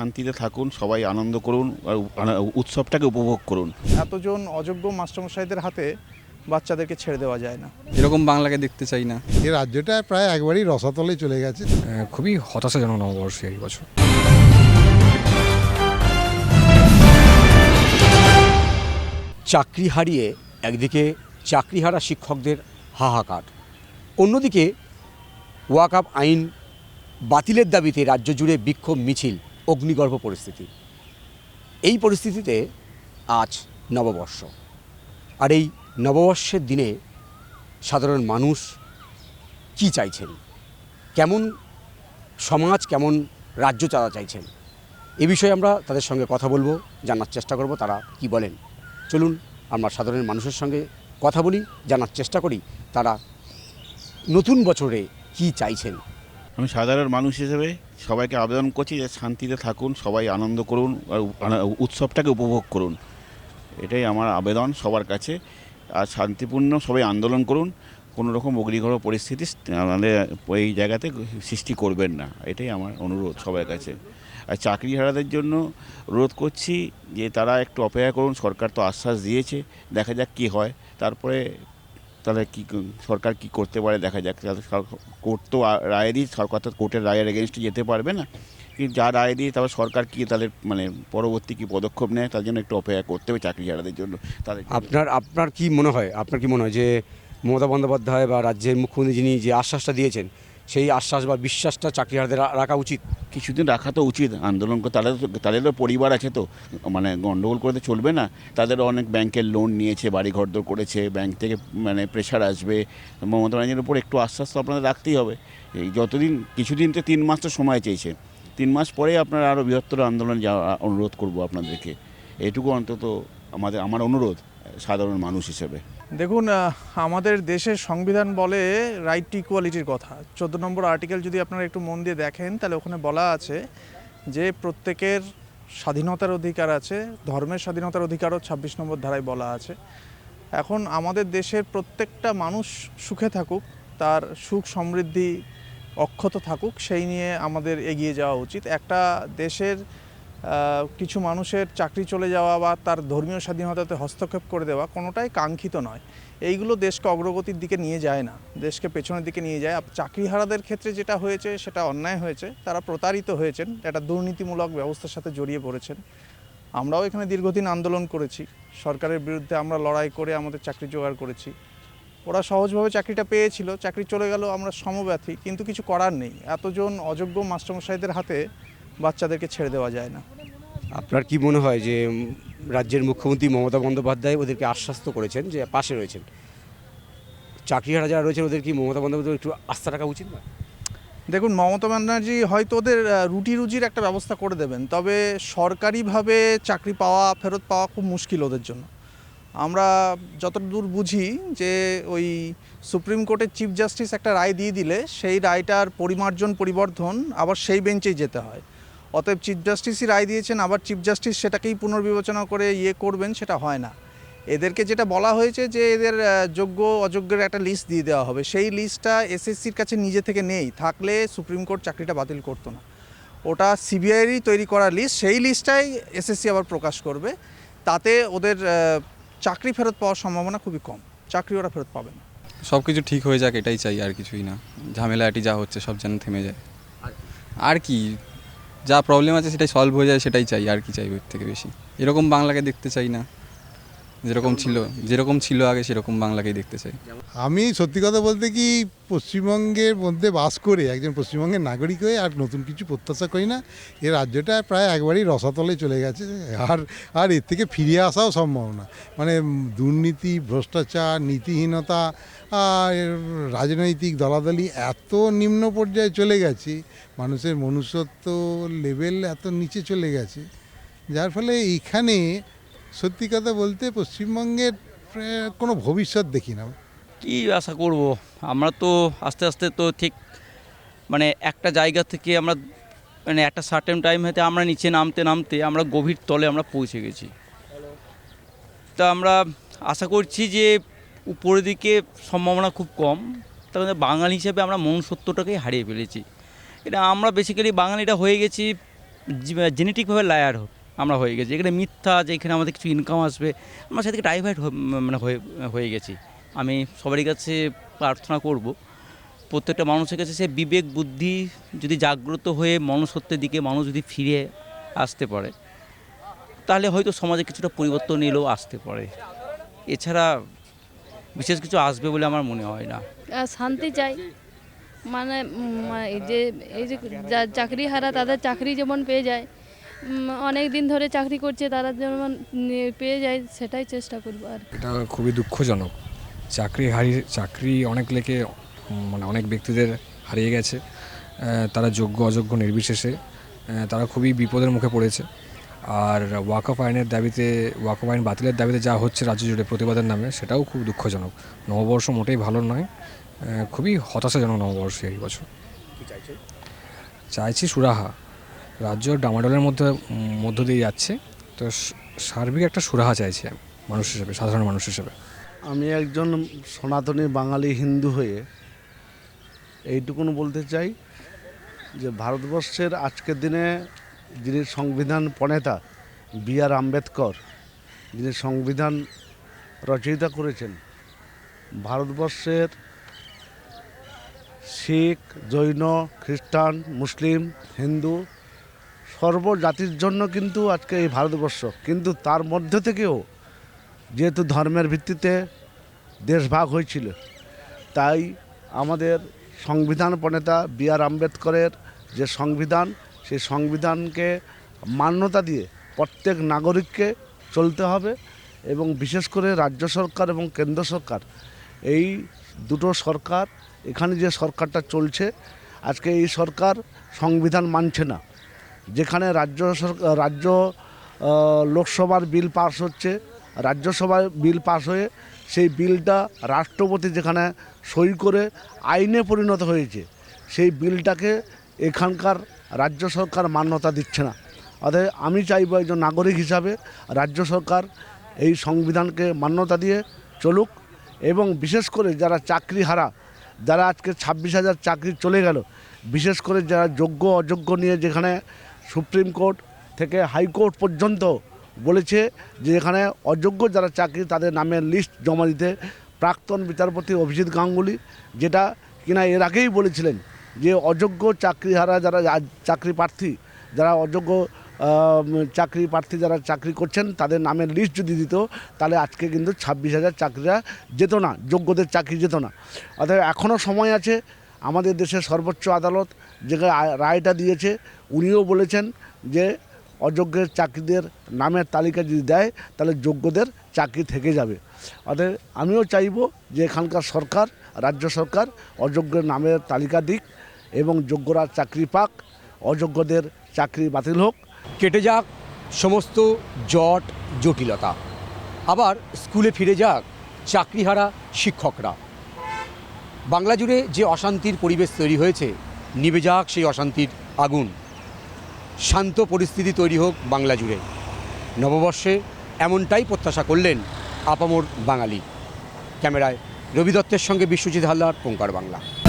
শান্তিতে থাকুন সবাই আনন্দ করুন আর উৎসবটাকে উপভোগ করুন। এতজন অযোগ্য মাস্টারমশাইদের হাতে বাচ্চাদেরকে ছেড়ে দেওয়া যায় না। এরকম বাংলাকে দেখতে চাই না। এই রাজ্যটা প্রায় একবারই রসাতলে চলে গেছে। খুবই হতাশাজনক নববর্ষ এই বছর। চাকরি হারিয়ে একদিকে চাকরিহারা শিক্ষকদের হাহাকার অন্যদিকে ওয়াকআপ আইন বাতিলের দাবিতে রাজ্য জুড়ে বিক্ষোভ মিছিল। অগ্নিগর্ভ পরিস্থিতি। এই পরিস্থিতিতে আজ নববর্ষ। আর এই নববর্ষের দিনে সাধারণ মানুষ কি চাইছেন? কেমন সমাজ, কেমন রাজ্য চালা চাইছেন? এ বিষয়ে আমরা তাদের সঙ্গে কথা বলব, জানার চেষ্টা করব তারা কি বলেন। চলুন, আমরা সাধারণ মানুষের সঙ্গে কথা বলি, জানার চেষ্টা করি তারা নতুন বছরে কি চাইছেন। আমি সাধারণ মানুষ হিসেবে সবাইকে আবেদন করছি যে শান্তিতে থাকুন, সবাই আনন্দ করুন আর উৎসবটাকে উপভোগ করুন। এটাই আমার আবেদন সবার কাছে। আর শান্তিপূর্ণ সবাই আন্দোলন করুন কোনো রকম অগ্নিগ্রহ পরিস্থিতি আমাদের এই জায়গাতে সৃষ্টি করবেন না। এটাই আমার অনুরোধ সবার কাছে। আর চাকরি চাকরিহারাদের জন্য অনুরোধ করছি যে তারা একটু অপেক্ষা করুন, সরকার তো আশ্বাস দিয়েছে, দেখা যাক কি হয়। তারপরে তাহলে কী সরকার কি করতে পারে? দেখা যাক। তাহলে কোর্ট তো আ- রায় দিয়ে সরকার তো কোর্টের রায়ের এগেনস্টে যেতে পারবে না। কিন্তু যা রায় দিয়ে তারপর সরকার কি তাদের মানে পরবর্তী কি পদক্ষেপ নেয় তার জন্য একটু অপেক্ষা করতে হবে চাকরি যারাদের জন্য। তাদের আপনার আপনার কি মনে হয়? আপনার কি মনে হয় যে মমতা বন্দ্যোপাধ্যায় বা রাজ্যের মুখ্যমন্ত্রী যিনি যে আশ্বাসটা দিয়েছেন সেই আশ্বাস বা বিশ্বাসটা চাকরিহারদের রাখা উচিত। কিছুদিন রাখা তো উচিত। আন্দোলন করে তাদের তো পরিবার আছে তো। মানে গণ্ডগোল করে তো চলবে না। তাদেরও অনেক ব্যাংকের লোন নিয়েছে, বাড়ি ঘরদোর করেছে ব্যাংক থেকে মানে প্রেশার আসবে। মমতা ব্যানার্জির উপর একটু আশ্বাস তো আপনাদের রাখতেই হবে। এই যতদিন কিছুদিন তো তিন মাস তো সময় চেয়েছে। তিন মাস পরে আপনারা আরও বৃহত্তর আন্দোলন যাওয়া অনুরোধ করব আপনাদেরকে। এটুকু অন্তত আমাদের আমার অনুরোধ, সাধারণ মানুষ হিসেবে। দেখুন আমাদের দেশের সংবিধান বলে রাইট টু ইকুয়ালিটির কথা। চোদ্দ নম্বর আর্টিকেল যদি আপনারা একটু মন দিয়ে দেখেন, তাহলে ওখানে বলা আছে যে প্রত্যেকের স্বাধীনতার অধিকার আছে, ধর্মের স্বাধীনতার অধিকারও ছাব্বিশ নম্বর ধারায় বলা আছে। এখন আমাদের দেশের প্রত্যেকটা মানুষ সুখে থাকুক, তার সুখ সমৃদ্ধি, অক্ষত থাকুক, সেই নিয়ে আমাদের এগিয়ে যাওয়া উচিত। একটা দেশের কিছু মানুষের চাকরি চলে যাওয়া বা তার ধর্মীয় স্বাধীনতাতে হস্তক্ষেপ করে দেওয়া কোনোটাই কাঙ্ক্ষিত নয়। এইগুলো দেশকে অগ্রগতির দিকে নিয়ে যায় না। দেশকে পেছনের দিকে নিয়ে যায়। চাকরিহারাদের ক্ষেত্রে যেটা হয়েছে, সেটা অন্যায় হয়েছে। তারা প্রতারিত হয়েছেন। একটা দুর্নীতিমূলক ব্যবস্থার সাথে জড়িয়ে পড়েছেন। আমরাও এখানে দীর্ঘদিন আন্দোলন করেছি। সরকারের বিরুদ্ধে আমরা লড়াই করে আমাদের চাকরি জোগাড় করেছি। ওরা সহজভাবে চাকরিটা পেয়েছিল। চাকরি চলে গেল, আমরা সমব্যথী। কিন্তু কিছু করার নেই। এতজন অযোগ্য মাস্টারমশাইদের হাতে বাচ্চাদেরকে ছেড়ে দেওয়া যায় না। আপনার কি মনে হয় যে রাজ্যের মুখ্যমন্ত্রী মমতা বন্দ্যোপাধ্যায় ওদেরকে আশ্বস্ত করেছেন যে পাশে রয়েছেন? চাকরি চাকরিহারা যারা রয়েছেন ওদের কি মমতা বন্দ্যোপাধ্যায় একটু আস্থা রাখা উচিত না দেখুন মমতা ব্যানার্জি হয়তো ওদের রুটি রুজির একটা ব্যবস্থা করে দেবেন তবে সরকারিভাবে চাকরি পাওয়া ফেরত পাওয়া খুব মুশকিল ওদের জন্য। আমরা যতদূর বুঝি যে ওই সুপ্রিম কোর্টের চিফ জাস্টিস একটা রায় দিয়ে দিলে সেই রায়টার পরিমার্জন পরিবর্ধন আবার সেই বেঞ্চেই যেতে হয়। অতএব চিফ জাস্টিসই রায় দিয়েছেন আবার চিফ জাস্টিস সেটাকেই পুনর্বিবেচনা করে ইয়ে করবেন সেটা হয় না। এদেরকে যেটা বলা হয়েছে যে এদের যোগ্য অযোগ্যের একটা লিস্ট দিয়ে দেওয়া হবে। সেই লিস্টটা এসএসসির কাছে নিজে থেকে নেই থাকলে সুপ্রিম কোর্ট চাকরিটা বাতিল করতো না। ওটা সিবিআইয়েরই তৈরি করা লিস্ট সেই লিস্টটাই এসএসসি আবার প্রকাশ করবে। তাতে ওদের চাকরি ফেরত পাওয়ার সম্ভাবনা খুবই কম। চাকরি ওরা ফেরত পাবে না। সব কিছু ঠিক হয়ে যাক এটাই চাই আর কিছুই না। ঝামেলা এটি যা হচ্ছে সব যেন থেমে যায়। আর কি? যা প্রবলেম আছে সেটাই সলভ হয়ে যায়, সেটাই চাই, আর কি চাই ওর থেকে বেশি। এরকম বাংলাকে দেখতে চাই না। যেরকম ছিল যেরকম ছিল আগে সেরকম বাংলাকেই দেখতে চাই। আমি সত্যি কথা বলতে কি, পশ্চিমবঙ্গের মধ্যে বাস করে, একজন পশ্চিমবঙ্গের নাগরিক হয়ে আর নতুন কিছু প্রত্যাশা করি না, এ রাজ্যটা প্রায় একবারই রসাতলে চলে গেছে, আর আর এর থেকে ফিরে আসাও সম্ভব না। মানে দুর্নীতি, ভ্রষ্টাচার, নীতিহীনতা, আর রাজনৈতিক দলাদলি এত নিম্ন পর্যায়ে চলে গেছে, মানুষের মনুষ্যত্ব লেভেল এত নিচে চলে গেছে, যার ফলে এইখানে সত্যি কথা বলতে পশ্চিমবঙ্গের কোনো ভবিষ্যৎ দেখি না। কি আশা করব? আমরা তো আস্তে আস্তে তো ঠিক মানে একটা জায়গা থেকে আমরা মানে একটা সার্টেন টাইম হতে আমরা নিচে নামতে নামতে আমরা গভীর তলে আমরা পৌঁছে গেছি। তা আমরা আশা করছি যে উপরের দিকে সম্ভাবনা খুব কম। তার মধ্যে বাঙালি হিসেবে আমরা মনুষ্যত্বটাকেই হারিয়ে ফেলেছি। এটা আমরা বেসিক্যালি বাঙালিটা হয়ে গেছি জেনেটিকভাবে লায়ার আমরা হয়ে গেছি। এখানে মিথ্যা, যে এখানে আমাদের কিছু ইনকাম আসবে, আমরা সেদিকে ডাইভার্ট মানে হয়ে হয়ে গেছি। আমি সবারই কাছে প্রার্থনা করব, প্রত্যেকটা মানুষের কাছে সে বিবেক, বুদ্ধি যদি জাগ্রত হয়ে মনুষ্যত্বের দিকে মানুষ যদি ফিরে আসতে পারে, তাহলে হয়তো সমাজে কিছুটা পরিবর্তন এলেও আসতে পারে। এছাড়া বিশেষ কিছু আসবে বলে আমার মনে হয় না। শান্তি চাই। মানে এই যে এই যে চাকরি হারা তাদের চাকরি যেমন পেয়ে যায় অনেক দিন ধরে চাকরি করছে তারা যেমন পেয়ে যায় সেটাই চেষ্টা করব আর। এটা খুবই দুঃখজনক। চাকরি হারিয়ে চাকরি অনেক লেকে উম, মানে অনেক ব্যক্তিদের হারিয়ে গেছে। তারা যোগ্য অযোগ্য নির্বিশেষে তারা খুবই বিপদের মুখে পড়েছে। আর ওয়াকফ আইনের দাবিতে ওয়াকফ আইন বাতিলের দাবিতে যা হচ্ছে রাজ্য জুড়ে প্রতিবাদের নামে সেটাও খুব দুঃখজনক। নববর্ষ মোটেই ভালো নয় খুবই হতাশাজনক নববর্ষ এই বছর। চাইছি সুরাহা। রাজ্য ডামাডোলের মধ্যে মধ্য দিয়ে যাচ্ছে। তো সার্বিক একটা সুরাহা চাইছি আমি মানুষ হিসেবে, সাধারণ মানুষ হিসেবে। আমি একজন সনাতনী বাঙালি হিন্দু হয়ে এইটুকুন বলতে চাই যে ভারতবর্ষের আজকের দিনে যিনি সংবিধান প্রণেতা বি আর আম্বেদকর, যিনি সংবিধান রচয়িতা করেছেন, ভারতবর্ষের শিখ, জৈন, খ্রিস্টান, মুসলিম, হিন্দু সর্বজাতির জন্য কিন্তু আজকে এই ভারতবর্ষ। কিন্তু তার মধ্যে থেকেও যেহেতু ধর্মের ভিত্তিতে দেশ ভাগ হয়েছিল, তাই আমাদের সংবিধান প্রণেতা বি আর আম্বেদকরের যে সংবিধান, সেই সংবিধানকে মান্যতা দিয়ে প্রত্যেক নাগরিককে চলতে হবে এবং বিশেষ করে রাজ্য সরকার এবং কেন্দ্র সরকার, এই দুটো সরকার, এখানে যে সরকারটা চলছে, আজকে এই সরকার সংবিধান মানছে না। যেখানে রাজ্য সরকার, রাজ্য লোকসভার বিল পাস হচ্ছে, রাজ্যসভায় বিল পাস হয়ে সেই বিলটা রাষ্ট্রপতি যেখানে সই করে আইনে পরিণত হয়েছে, সেই বিলটাকে এখানকার রাজ্য সরকার মান্যতা দিচ্ছে না। অতএব আমি চাইব একজন নাগরিক হিসাবে রাজ্য সরকার এই সংবিধানকে মান্যতা দিয়ে চলুক এবং বিশেষ করে যারা চাকরি হারা যারা আজকে ছাব্বিশ হাজার চাকরি চলে গেল, বিশেষ করে যারা যোগ্য অযোগ্য নিয়ে যেখানে সুপ্রিম কোর্ট থেকে হাইকোর্ট পর্যন্ত বলেছে যে এখানে অযোগ্য যারা চাকরি তাদের নামের লিস্ট জমা দিতে প্রাক্তন বিচারপতি অভিজিৎ গাঙ্গুলি, যেটা কিনা এর আগেই বলেছিলেন যে অযোগ্য চাকরিহারা যারা চাকরি প্রার্থী, যারা অযোগ্য চাকরি প্রার্থী যারা চাকরি করছেন তাদের নামের লিস্ট যদি দিত, তাহলে আজকে কিন্তু ছাব্বিশ হাজার চাকরিরা যেত না, যোগ্যদের চাকরি যেত না। অর্থাৎ এখনও সময় আছে আমাদের দেশের সর্বোচ্চ আদালত যে রায়- রায়টা দিয়েছে, উনিও বলেছেন যে অযোগ্যের চাকরিদের নামের তালিকা যদি দেয়, তাহলে যোগ্যদের চাকরি থেকে যাবে। অতএব আমিও চাইব যে এখানকার সরকার, রাজ্য সরকার অযোগ্যের নামের তালিকা দিক এবং যোগ্যরা চাকরি পাক, অযোগ্যদের চাকরি বাতিল হোক। কেটে যাক সমস্ত জট, জটিলতা। আবার স্কুলে ফিরে যাক চাকরিহারা শিক্ষকরা। বাংলা জুড়ে যে অশান্তির পরিবেশ তৈরি হয়েছে নিবে যাক সেই অশান্তির আগুন। শান্ত পরিস্থিতি তৈরি হোক বাংলা জুড়ে। নববর্ষে এমনটাই প্রত্যাশা করলেন আপামোর বাঙালি। ক্যামেরায় রবি দত্তের সঙ্গে বিশ্বজিৎ হালদার পঙ্কার বাংলা।